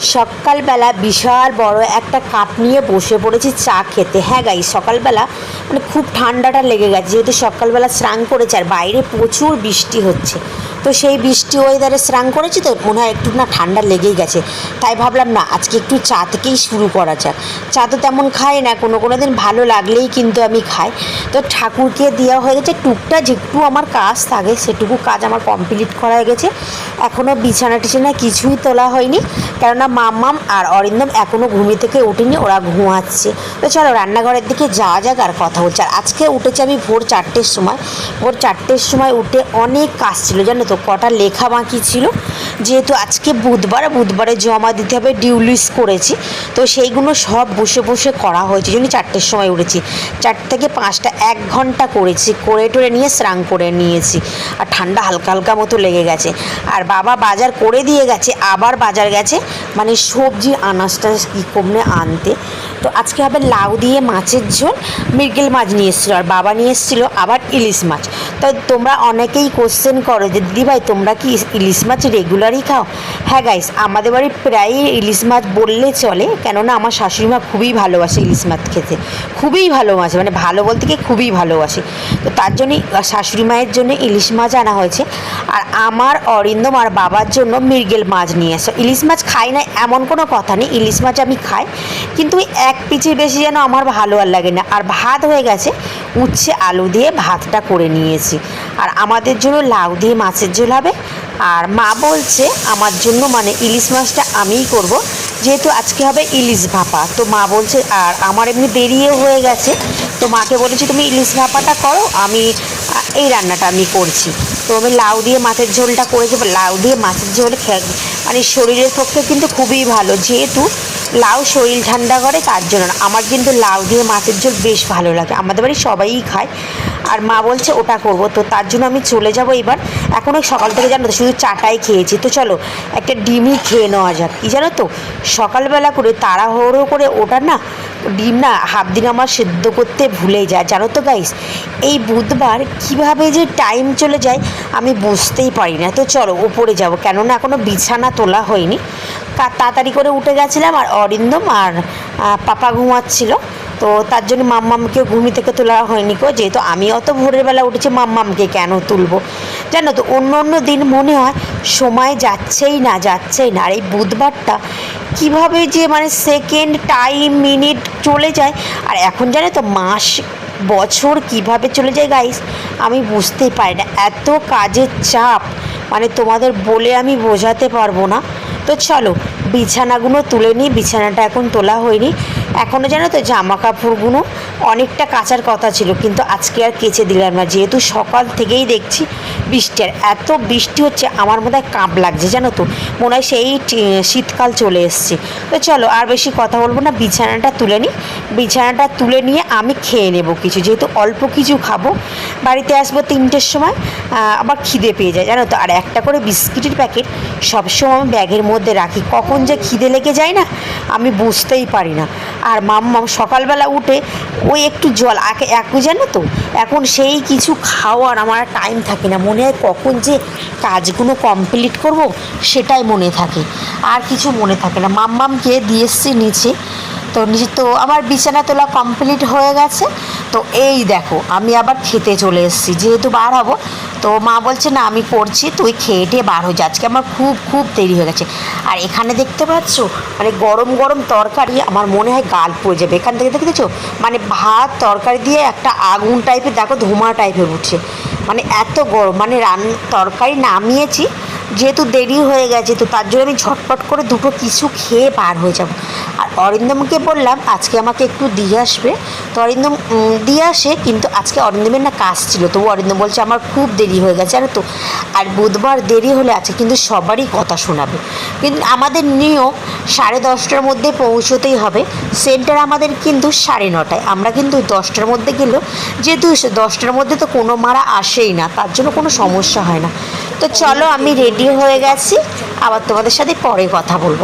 সকালবেলা বিশাল বড় একটা কাপ নিয়ে বসে পড়েছি, চা খেতে। হ্যাঁ গাই সকালবেলা মানে খুব ঠান্ডাটা লেগে গেছে, যেহেতু সকালবেলা স্নান করেছে আর বাইরে প্রচুর বৃষ্টি হচ্ছে। তো সেই বৃষ্টি ওয়েদারে স্নান করেছি তো, মনে হয় একটু না ঠান্ডা লেগেই গেছে। তাই ভাবলাম, না, আজকে একটু চা থেকেই শুরু করা যাক। চা তো তেমন খাই না, কোনো কোনো দিন ভালো লাগলেই কিন্তু আমি খাই। তো ঠাকুরকে দেওয়া হয়ে গেছে টুকটা যেটুকু আমার কাজ থাকে, সেটুকু কাজ আমার কমপ্লিট করা হয়ে গেছে। এখনও বিছানা টিছানা কিছুই তোলা হয়নি, কেননা মাম্মাম আর অরিন্দম এখনও ঘুমিয়ে থেকে ওঠেনি, ওরা ঘুমাচ্ছে। তো চলো, রান্নাঘরের দিকে যাওয়া যাক আর কথা বলছে। আজকে উঠেছি আমি ভোর চারটের সময়। ভোর চারটের সময় উঠে অনেক কাজ ছিল, জানো তো কটা লেখা বাকি ছিল। যেহেতু আজকে বুধবার বুধবারে জমা দিতে হবে ডিউলিস করেছি। তো সেইগুলো সব বসে বসে করা হয়েছে, জন্য চারটের সময় উঠেছি। চারটে থেকে পাঁচটা, এক ঘণ্টা করেছি, করে টরে নিয়ে স্নান করে নিয়েছি। আর ঠান্ডা হালকা হালকা মতো লেগে গেছে। আর বাবা বাজার করে দিয়ে গেছে, আবার বাজার গেছে। মানে সবজি আনাজটা কী কমনে আনতে। তো আজকে হবে লাউ দিয়ে মাছের ঝোল, মৃগেল মাছ নিয়ে এসেছিল আর বাবা নিয়ে এসেছিল আবার ইলিশ মাছ। তো তোমরা অনেকেই কোশ্চেন করো যে দিদিভাই তোমরা কি ইলিশ মাছ রেগুলারই খাও? হ্যাঁ গাইস আমাদের বাড়ি প্রায়ই ইলিশ মাছ বললে চলে, কেননা আমার শাশুড়ি মা খুবই ভালোবাসে ইলিশ মাছ খেতে। খুবই ভালোবাসে মানে ভালো বলতে কি খুবই ভালোবাসে। তো তার জন্যই শাশুড়ি মায়ের জন্য ইলিশ মাছ আনা হয়েছে। আর আমার অরিন্দম আর বাবার জন্য মৃগেল মাছ নিয়ে এসো। ইলিশ মাছ খাই না, এমন কোনো কথা নেই, ইলিশ মাছ আমি খাই। কিন্তু ওই এক পিচের বেশি যেন আমার ভালো আর লাগে না। আর ভাত হয়ে গেছে, উচ্ছে আলু দিয়ে ভাতটা করে নিয়েছি। আর আমাদের জন্য লাউ দিয়ে মাছের ঝোল হবে। আর মা বলছে আমার জন্য মানে ইলিশ মাছটা আমিই করব। যেহেতু আজকে হবে ইলিশ ভাপা। তো মা বলছে, আর আমার এমনি দেরিও হয়ে গেছে। তো মাকে বলেছি, তুমি ইলিশ ভাপাটা করো, আমি এই রান্নাটা আমি করছি। তো আমি লাউ দিয়ে মাছের ঝোলটা করেছি। লাউ দিয়ে মাছের ঝোল খে- মানে শরীরের পক্ষে কিন্তু খুবই ভালো। যেহেতু লাউ শরীর ঠান্ডা করে, তার জন্য। আমার কিন্তু লাউ দিয়ে মাছের ঝোল বেশ ভালো লাগে। আমাদের বাড়ি সবাই খায়। আর মা বলছে, ওটা করব। তো তার জন্য আমি চলে যাব এবার। এখন ওই সকাল থেকে জানো তো, শুধু চাটাই খেয়েছি। তো চলো, একটা ডিমই খেয়ে নেওয়া যাক। কি জানো তো, সকালবেলা করে তাড়াহুড়ো করে ওটা না, ডিম না হাফ দিন আমার সেদ্ধ করতে ভুলে যায়। জানো তো গাইস এই বুধবার কীভাবে যে টাইম চলে যায়, আমি বুঝতেই পারি না। তো চলো উপরে যাব। কেননা এখনও বিছানা তোলা হয়নি। তাড়াতাড়ি করে উঠে গেছিলাম আর অরিন্দম আর পাপা ঘুমাচ্ছিল। তো তার জন্য মাম্মামকে ঘুমি থেকে তোলা হয়নি কো যেহেতু আমি অত ভোরের বেলা উঠেছি, মাম্মামকে কেন তুলবো? জানো তো, অন্য অন্য দিন মনে হয় সময় যাচ্ছেই না যাচ্ছেই না। আর এই বুধবারটা কীভাবে যে মানে সেকেন্ড টাইম মিনিট চলে যায়। আর এখন জানো তো, মাস, বছর কীভাবে চলে যায় গাইস আমি বুঝতেই পারি না। এত কাজের চাপ। মানে তোমাদের বলে আমি বোঝাতে পারব না। তো চলো, বিছানাগুলো তুলে নিই, বিছানাটা এখন তোলা হয়নি। এখনও জানো তো জামা কাপড়গুলো অনেকটা কাচার কথা ছিল, কিন্তু আজকে আর কেচে দিলাম না। যেহেতু সকাল থেকেই দেখছি বৃষ্টি, আর এত বৃষ্টি হচ্ছে আমার মধ্যে কাঁপ লাগছে, জানো তো। মনে হয় সেই শীতকাল চলে এসছে। তো চলো আর বেশি কথা বলব না, বিছানাটা তুলে নিই বিছানাটা তুলে নিয়ে আমি খেয়ে নেব কিছু, যেহেতু অল্প কিছু খাব। বাড়িতে আসব তিনটের সময় আবার খিদে পেয়ে যায়, জানো তো। আর একটা করে বিস্কিটের প্যাকেট সবসময় আমি ব্যাগের মধ্যে রাখি। কখন যে খিদে লেগে যায় না, আমি বুঝতেই পারি না। আর মাম্মাম সকালবেলা উঠে ওই একটু জল, আগে একু জানো তো? এখন সেই কিছু খাওয়ার আমার টাইম থাকে না। মনে হয় কখন যে কাজগুলো কমপ্লিট করব, সেটাই মনে থাকে। আর কিছু মনে থাকে না। মাম্মামকে দিয়ে এসছি নিচে। তো নিচে তো আমার বিছানা তোলা কমপ্লিট হয়ে গেছে। তো এই দেখো, আমি আবার খেতে চলে এসেছি, যেহেতু বার হব, তো মা বলছে, না, আমি করছি, তুই খেয়ে টেয়ে বার হয়ে আজকে আমার খুব খুব দেরি হয়ে গেছে। আর এখানে দেখতে পাচ্ছ মানে গরম গরম তরকারি, আমার মনে হয় গাল পড়ে যাবে। এখান থেকে দেখতেছো মানে ভাত, তরকারি দিয়ে একটা আগুন টাইপের, দেখো ধোঁয়া টাইপের উঠছে। মানে এত গরম মানে রান, তরকারি নামিয়েছি, যেহেতু দেরি হয়ে গেছে, তো তার জন্য আমি ঝটপট করে দুটো কিছু খেয়ে বার হয়ে যাব। অরিন্দমকে বললাম, আজকে আমাকে একটু দিয়ে আসবে। তো অরিন্দম দিয়ে আসে, কিন্তু আজকে অরিন্দমের না কাজ ছিল। তো অরিন্দম বলছে, আমার খুব দেরি হয়ে গেছে, জানো তো? আর বুধবার দেরি হলে আছে কিন্তু সবারই কথা শোনাবে। কিন্তু আমাদের নিয়ম সাড়ে দশটার মধ্যে পৌঁছতেই হবে। সেন্টার আমাদের কিন্তু সাড়ে নটায়। আমরা কিন্তু দশটার মধ্যে গেলেও যেহেতু দশটার মধ্যে তো কোনো মারা আসেই না, তার জন্য কোনো সমস্যা হয় না। তো চলো, আমি রেডি হয়ে গেছি। আবার তোমাদের সাথে পরে কথা বলব।